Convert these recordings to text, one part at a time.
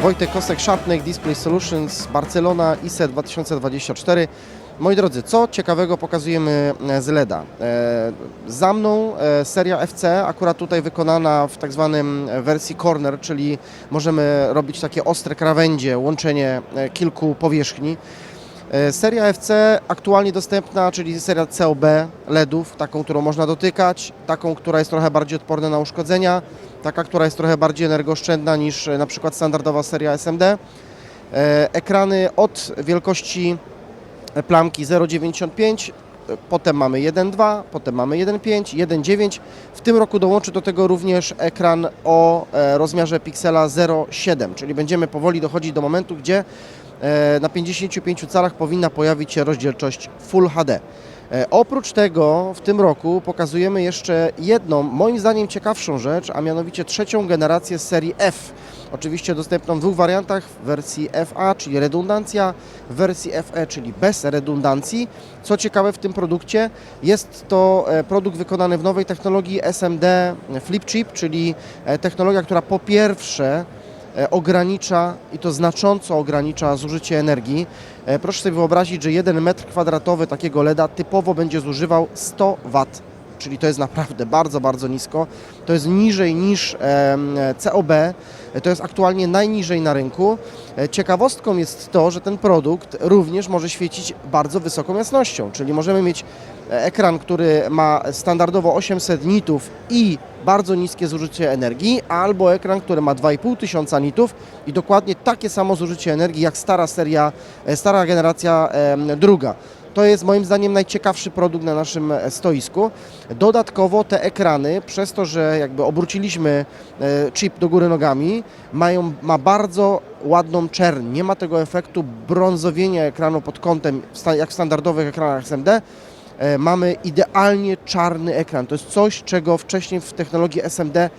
Wojtek Kosek, Sharpneck Display Solutions, Barcelona, ISE 2024. Moi drodzy, co ciekawego pokazujemy e, z LEDa? E, Za mną e, seria FC, akurat tutaj wykonana w tak zwanym wersji corner, czyli możemy robić takie ostre krawędzie, łączenie kilku powierzchni. E, Seria FC aktualnie dostępna, czyli seria COB LEDów, taką, którą można dotykać, taką, która jest trochę bardziej odporna na uszkodzenia, taka, która jest trochę bardziej energooszczędna niż e, na przykład standardowa seria SMD. E, Ekrany od wielkości plamki 0,95, e, potem mamy 1,2, potem mamy 1,5, 1,9. W tym roku dołączy do tego również ekran o rozmiarze piksela 0,7, czyli będziemy powoli dochodzić do momentu, gdzie na 55 calach powinna pojawić się rozdzielczość Full HD. E, Oprócz tego w tym roku pokazujemy jeszcze jedną, moim zdaniem ciekawszą rzecz, a mianowicie trzecią generację serii F. Oczywiście dostępną w dwóch wariantach, w wersji FA, czyli redundancja, w wersji FE, czyli bez redundancji. Co ciekawe w tym produkcie, jest to e, produkt wykonany w nowej technologii SMD Flip Chip, czyli e, technologia, która po pierwsze e, ogranicza i to znacząco ogranicza zużycie energii. E, Proszę sobie wyobrazić, że 1 metr kwadratowy takiego LEDa typowo będzie zużywał 100 W, czyli to jest naprawdę bardzo, bardzo nisko. To jest niżej niż COB, to jest aktualnie najniżej na rynku. E, Ciekawostką jest to, że ten produkt również może świecić bardzo wysoką jasnością, czyli możemy mieć e, ekran, który ma standardowo 800 nitów i bardzo niskie zużycie energii, albo ekran, który ma 2500 nitów i dokładnie takie samo zużycie energii jak stara seria, e, stara generacja druga. To jest moim zdaniem najciekawszy produkt na naszym e, stoisku. Dodatkowo te ekrany, przez to, że jakby obróciliśmy e, chip do góry nogami, mają, ma bardzo ładną czerń. Nie ma tego efektu brązowienia ekranu pod kątem, jak w standardowych ekranach SMD. E, Mamy idealnie czarny ekran. To jest coś, czego wcześniej w technologii SMD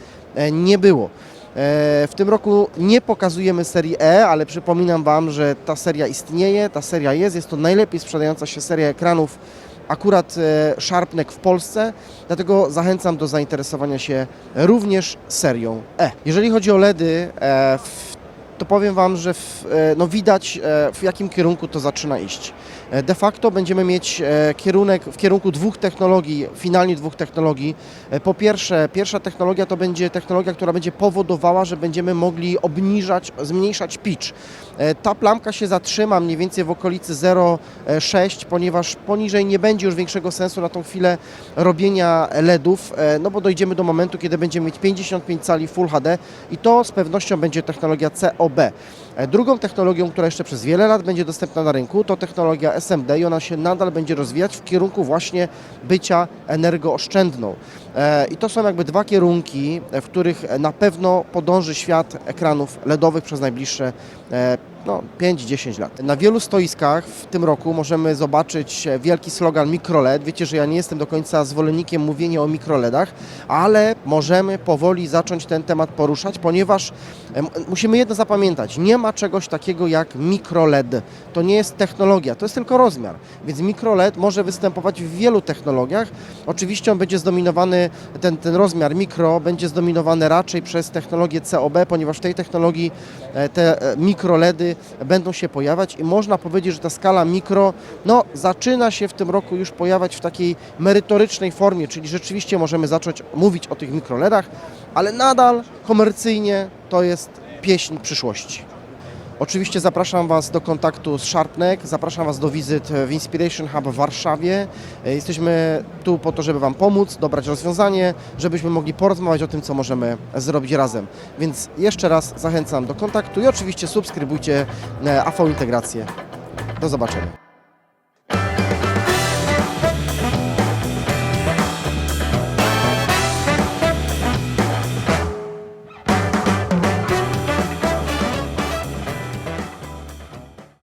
nie było. E, W tym roku nie pokazujemy serii E, ale przypominam Wam, że ta seria istnieje, ta seria jest. Jest to najlepiej sprzedająca się seria ekranów akurat e, Sharpneck w Polsce, dlatego zachęcam do zainteresowania się również serią E. Jeżeli chodzi o LEDy, e, w, to powiem Wam, że w, e, no widać e, w jakim kierunku to zaczyna iść. E, De facto będziemy mieć kierunek w kierunku dwóch technologii, finalnie dwóch technologii. Po pierwsze, pierwsza technologia to będzie technologia, która będzie powodowała, że będziemy mogli obniżać, zmniejszać pitch. Ta plamka się zatrzyma mniej więcej w okolicy 0,6, ponieważ poniżej nie będzie już większego sensu na tą chwilę robienia LEDów, no bo dojdziemy do momentu, kiedy będziemy mieć 55 cali Full HD i to z pewnością będzie technologia COB. E, Drugą technologią, która jeszcze przez wiele lat będzie dostępna na rynku, to technologia SMD i ona się nadal będzie rozwijać w kierunku właśnie bycia energooszczędną. E, I to są jakby dwa kierunki, w których na pewno podąży świat ekranów LEDowych przez najbliższe e, no, 5-10 lat. Na wielu stoiskach w tym roku możemy zobaczyć wielki slogan MicroLED. Wiecie, że ja nie jestem do końca zwolennikiem mówienia o mikroLEDach, ale możemy powoli zacząć ten temat poruszać, ponieważ musimy jedno zapamiętać, nie ma czegoś takiego jak mikroLED. To nie jest technologia, to jest tylko rozmiar. Więc mikroLED może występować w wielu technologiach. Oczywiście on będzie zdominowany, ten, ten rozmiar mikro będzie zdominowany raczej przez technologię COB, ponieważ w tej technologii e, te e, mikroledy będą się pojawiać i można powiedzieć, że ta skala mikro no, zaczyna się w tym roku już pojawiać w takiej merytorycznej formie, czyli rzeczywiście możemy zacząć mówić o tych mikroledach, ale nadal komercyjnie to jest pieśń przyszłości. Oczywiście zapraszam Was do kontaktu z Sharpneck, zapraszam Was do wizyt w Inspiration Hub w Warszawie. E, Jesteśmy tu po to, żeby Wam pomóc, dobrać rozwiązanie, żebyśmy mogli porozmawiać o tym, co możemy zrobić razem. Więc jeszcze raz zachęcam do kontaktu i oczywiście subskrybujcie e, AV Integrację. Do zobaczenia.